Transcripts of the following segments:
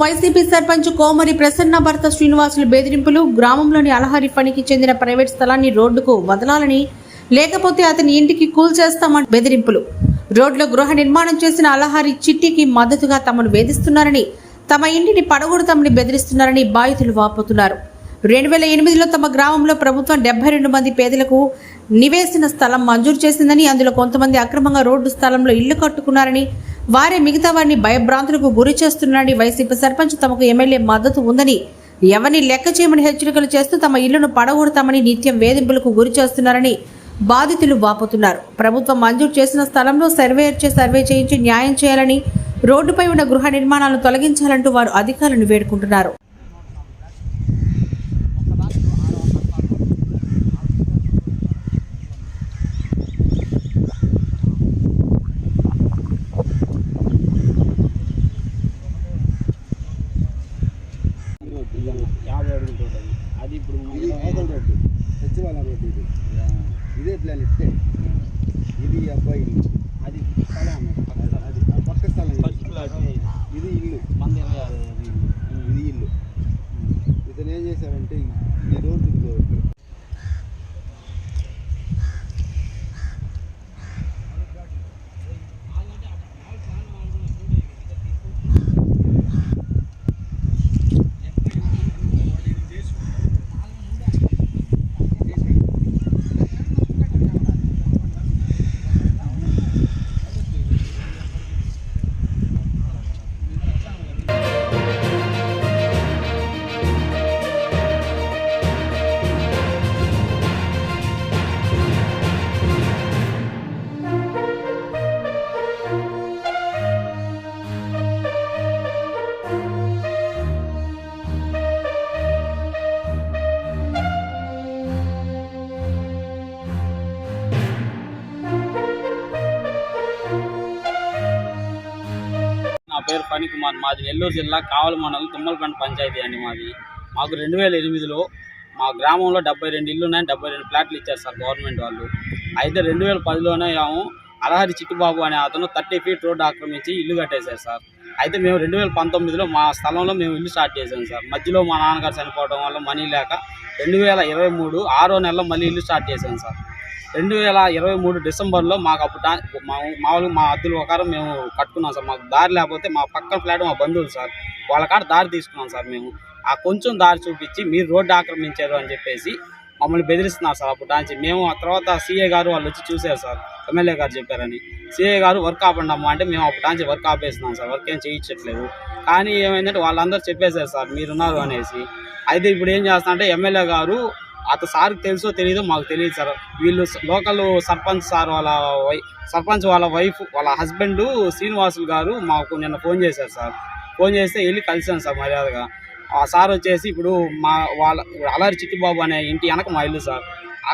YCP sarpanch కోమరి Prasanna భర్త శ్రీనివాసులు బెదిరింపులు గ్రామంలోని అలహరి పనికి చెందిన ప్రైవేట్ స్థలాన్ని రోడ్డుకు వదలాలని లేకపోతే అతని ఇంటికి కూల్ చేస్తామని బెదిరింపులు. రోడ్లో గృహ నిర్మాణం చేసిన అలహరి చిట్టికి మద్దతుగా తమను వేధిస్తున్నారని తమ ఇంటిని పడగొడతామని బెదిరిస్తున్నారని బాధితులు వాపోతున్నారు. రెండు వేల ఎనిమిదిలో తమ గ్రామంలో ప్రభుత్వం డెబ్బై రెండు మంది పేదలకు నివేసిన స్థలం మంజూరు చేసిందని అందులో కొంతమంది అక్రమంగా రోడ్డు స్థలంలో ఇల్లు కట్టుకున్నారని వారే మిగతా వారిని భయభ్రాంతులకు గురి చేస్తున్నారని వైసీపీ సర్పంచ్ తమకు ఎమ్మెల్యే మద్దతు ఉందని ఎవరిని లెక్క చేయమని హెచ్చరికలు చేస్తూ తమ ఇళ్ళను పడగొడతామని నిత్యం వేధింపులకు గురి చేస్తున్నారని బాధితులు వాపోతున్నారు. ప్రభుత్వం మంజూరు చేసిన స్థలంలో సర్వేయర్ చే సర్వే చేయించి న్యాయం చేయాలని రోడ్డుపై ఉన్న గృహ నిర్మాణాలను తొలగించాలంటూ వారు అధికారులను వేడుకుంటున్నారు యాభై అడుగులు రోడ్డు అది. అది ఇప్పుడు ఇది అవతల రోడ్డు సచివాలయం రోడ్డు ఇది ఇదే ప్లాన్ ఇస్తే ఇది అబ్బాయి ఇల్లు. అది స్థలం. అది పక్క స్థలం ఇది. ఇల్లు. ఇది ఇల్లు. ఇతను ఏం చేశారంటే ఈ- ఈ రోడ్డు ఫణి కుమార్ మాది నెల్లూరు జిల్లా కావలి మండలం తుమ్మలపంట పంచాయతీ అండి మాది. మాకు రెండు వేల ఎనిమిదిలో మా గ్రామంలో డెబ్బై రెండు ఇల్లు ఉన్నాయి డెబ్బై రెండు ఫ్లాట్లు ఇచ్చారు సార్ గవర్నమెంట్ వాళ్ళు. అయితే రెండు వేల పదిలోనే ఏమో అలహరి చిట్టుబాబు అనే అతను థర్టీ ఫీట్ రోడ్డు ఆక్రమించి ఇల్లు కట్టేశారు సార్. అయితే మేము రెండు వేల పంతొమ్మిదిలో మా స్థలంలో మేము ఇల్లు స్టార్ట్ చేసాం సార్. మధ్యలో మా నాన్నగారు చనిపోవడం వల్ల మనీ లేక రెండు వేల ఇరవై మూడు ఆరో నెలలో మళ్ళీ ఇల్లు స్టార్ట్ చేశాం సార్. రెండు వేల ఇరవై మూడు డిసెంబర్లో మాకు అప్పుడు మా మామూలుగా మా అద్దుల ప్రకారం మేము కట్టుకున్నాం సార్. మాకు దారి లేకపోతే మా పక్కన ఫ్లాట్ మా బంధువులు సార్. వాళ్ళ కాడ దారి తీసుకున్నాం సార్ మేము. ఆ కొంచెం దారి చూపించి మీరు రోడ్డు ఆక్రమించారు అని చెప్పేసి మమ్మల్ని బెదిరిస్తున్నారు సార్ అప్పుడు నుంచి మేము ఆ తర్వాత సీఏ గారు వాళ్ళు వచ్చి చూశారు సార్. ఎమ్మెల్యే గారు చెప్పారని. సీఏ గారు వర్క్ ఆపండమ్మా అంటే మేము అప్పుడు నుంచి వర్క్ ఆపేస్తున్నాం సార్. వర్క్ ఏం చేయించట్లేదు. కానీ ఏమైందంటే వాళ్ళందరూ చెప్పేశారు సార్ మీరున్నారు అనేసి. అయితే ఇప్పుడు ఏం చేస్తున్నా ఎమ్మెల్యే గారు అతను సార్కి తెలుసో తెలియదో మాకు తెలియదు సార్. వీళ్ళు లోకల్ సర్పంచ్ సార్ వాళ్ళ వై సర్పంచ్ వాళ్ళ వైఫ్ వాళ్ళ హస్బెండ్ శ్రీనివాసులు గారు మాకు నిన్న ఫోన్ చేశారు సార్. ఫోన్ చేస్తే వెళ్ళి కలిసాను సార్ మర్యాదగా. ఆ సార్ వచ్చేసి ఇప్పుడు మా వాళ్ళ అలరి చిట్టిబాబు అనే ఇంటి వెనక మా ఇల్లు సార్.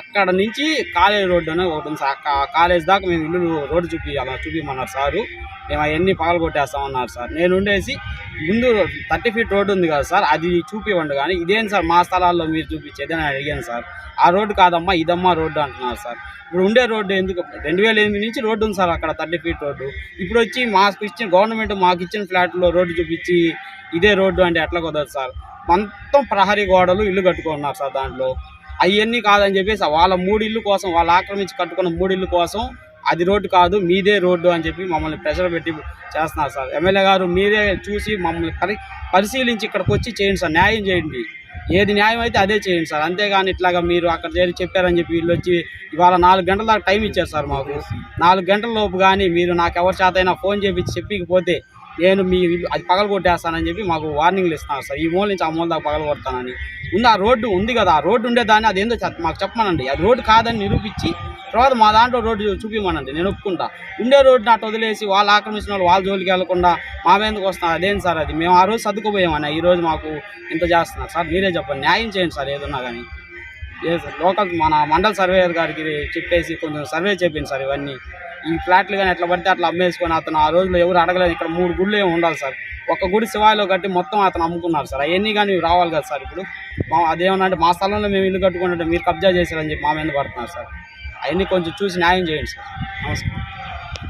అక్కడ నుంచి కాలేజ్ రోడ్డు అనేది ఒకటి ఉంది సార్ కాలేజ్ దాకా మేము ఇల్లు రోడ్డు చూపించాలి చూపించమన్నారు సారు. మేము అవన్నీ పగలు కొట్టేస్తామన్నారు సార్. నేను ఉండేసి ముందు థర్టీ ఫీట్ రోడ్డు ఉంది కదా సార్ అది చూపివ్వండి కానీ ఇదేం సార్ మా స్థలాల్లో మీరు చూపించేది అని అడిగాను సార్. ఆ రోడ్డు కాదమ్మా ఇదమ్మా రోడ్డు అంటున్నారు సార్. ఇప్పుడు ఉండే రోడ్డు ఎందుకు రెండు వేల ఎనిమిది నుంచి రోడ్డు ఉంది సార్ అక్కడ థర్టీ ఫీట్ రోడ్డు. ఇప్పుడు వచ్చి మాకు ఇచ్చిన గవర్నమెంట్ మాకు ఇచ్చిన ఫ్లాట్లో రోడ్డు చూపించి ఇదే రోడ్డు అంటే ఎట్లా కుదరదు సార్. మొత్తం ప్రహరీ గోడలు ఇల్లు కట్టుకున్నారు సార్ దాంట్లో. అవన్నీ కాదని చెప్పేసి వాళ్ళ మూడు ఇల్లు కోసం వాళ్ళు ఆక్రమించి కట్టుకున్న మూడు ఇల్లు కోసం అది రోడ్డు కాదు మీదే రోడ్డు అని చెప్పి మమ్మల్ని ప్రెషర్ పెట్టి చేస్తున్నారు సార్. ఎమ్మెల్యే గారు మీరే చూసి మమ్మల్ని పరి పరిశీలించి ఇక్కడికి వచ్చి చేయండి సార్ న్యాయం చేయండి. ఏది న్యాయం అయితే అదే చేయండి సార్. అంతేగాని ఇట్లాగా మీరు అక్కడ చేరి చెప్పారని చెప్పి వీళ్ళు వచ్చి ఇవాళ నాలుగు గంటల దాకా టైం ఇచ్చారు సార్ మాకు. నాలుగు గంటల లోపు కానీ మీరు నాకు ఎవరి చేతైనా అయినా ఫోన్ చేపించి చెప్పకపోతే నేను మీ అది పగల కొట్టేస్తానని చెప్పి మాకు వార్నింగ్లు ఇస్తున్నారు సార్. ఈ మూల నుంచి ఆ మూల దాకా పగల కొడతానని ఉంది ఆ రోడ్డు ఉంది కదా ఆ రోడ్డు ఉండేదాన్ని అది ఏందో మాకు చెప్పమనండి. అది రోడ్డు కాదని నిరూపించి తర్వాత మా దాంట్లో రోడ్డు చూపించమనండి నేను ఒప్పుకుంటా. ఉండే రోడ్డు అటు వదిలేసి వాళ్ళు ఆక్రమించిన వాళ్ళు వాళ్ళ జోలికి వెళ్ళకుండా మా మీదకి వస్తున్నారు. అదేంటి సార్ అది? మేము ఆ రోజు సర్దుకుపోయామన్నా ఈ రోజు మాకు ఇంత చేస్తున్నారు. సార్ మీరే చెప్పండి. న్యాయం చేయండి సార్ ఏదన్నా కానీ. ఏ సార్ లోకల్ మన మండల సర్వేయర్ గారికి చెప్పేసి కొంచెం సర్వే చేపింది సార్ ఇవన్నీ. ఈ ఫ్లాట్లు కానీ ఎట్లా పడితే అట్లా అమ్మేసుకొని అతను ఆ రోజులో ఎవరు అడగలేదు. ఇక్కడ మూడు గుళ్ళు ఏమి ఉండాలి సార్. ఒక గుడి శివాయిలో కట్టి మొత్తం అతను అమ్ముకున్నారు సార్. అవన్నీ కానీ రావాలి కదా సార్ ఇప్పుడు? మా అదేమన్నా అంటే మా స్థలంలో మేము ఇల్లు కట్టుకుంటే మీరు కబ్జా చేశారని చెప్పి మా మీద పడుతున్నారు సార్. అవన్నీ కొంచెం చూసి న్యాయం చేయండి సార్. నమస్కారం.